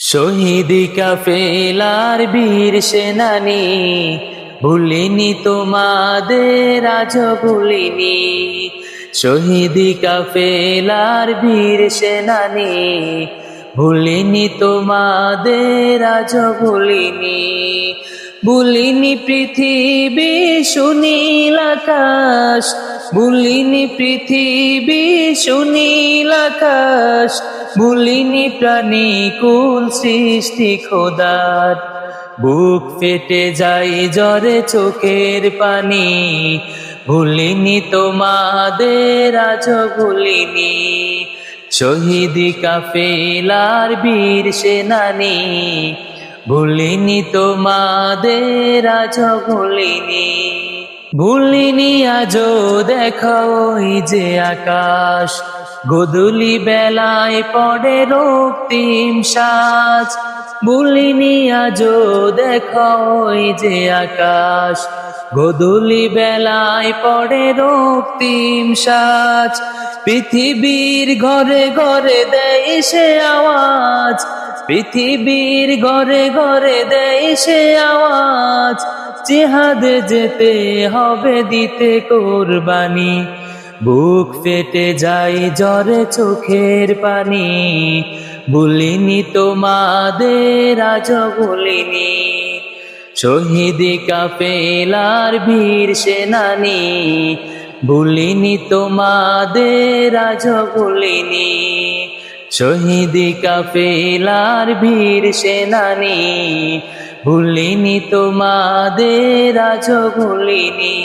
শহীদি কাফেলার বীর সেনানি, ভুলিনি তোমাদের আজ ভুলিনি। শহীদি কাফেলার বীর সেনানি, ভুলিনি তোমাদের আজ ভুলিনি। ভুলিনি পৃথিবী সুনীল আকাশ, ভুলিনি পৃথিবী সুনীল আকাশ ভুলিনি প্রাণী কুল সৃষ্টি খোদার। বুক ফেটে যাই জ্বরে চোখের পানি। ভুলিনি তোমাদের আজ ভুলিনি। শহীদি কাফেলার বীর সেনানি। ভুলিনি তোমাদের আজ ভুলিনি। ভুলিনি আজ দেখো যে আকাশ। গোধূলি বেলায় পড়ে রক্তিম সাজ। ভুলিনি আজও দেখো যে আকাশ। গোধূলি বেলায় পড়ে রক্তিম সাজ। পৃথিবীর ঘরে ঘরে দেয় সে আওয়াজ। পৃথিবীর ঘরে ঘরে দেয় সে আওয়াজ। জিহাদে যেতে হবে দিতে কোরবানি। বুক ফেটে যাই জ্বরে চোখের পানি। ভুলিনি তোমাদের আজ ভুলিনি শহীদি কাফেলার বীর সেনানি ভুলিনি তোমাদের আজ ভুলিনি শহীদি কাফেলার বীর সেনানি ভুলিনি তোমাদের আজ ভুলিনি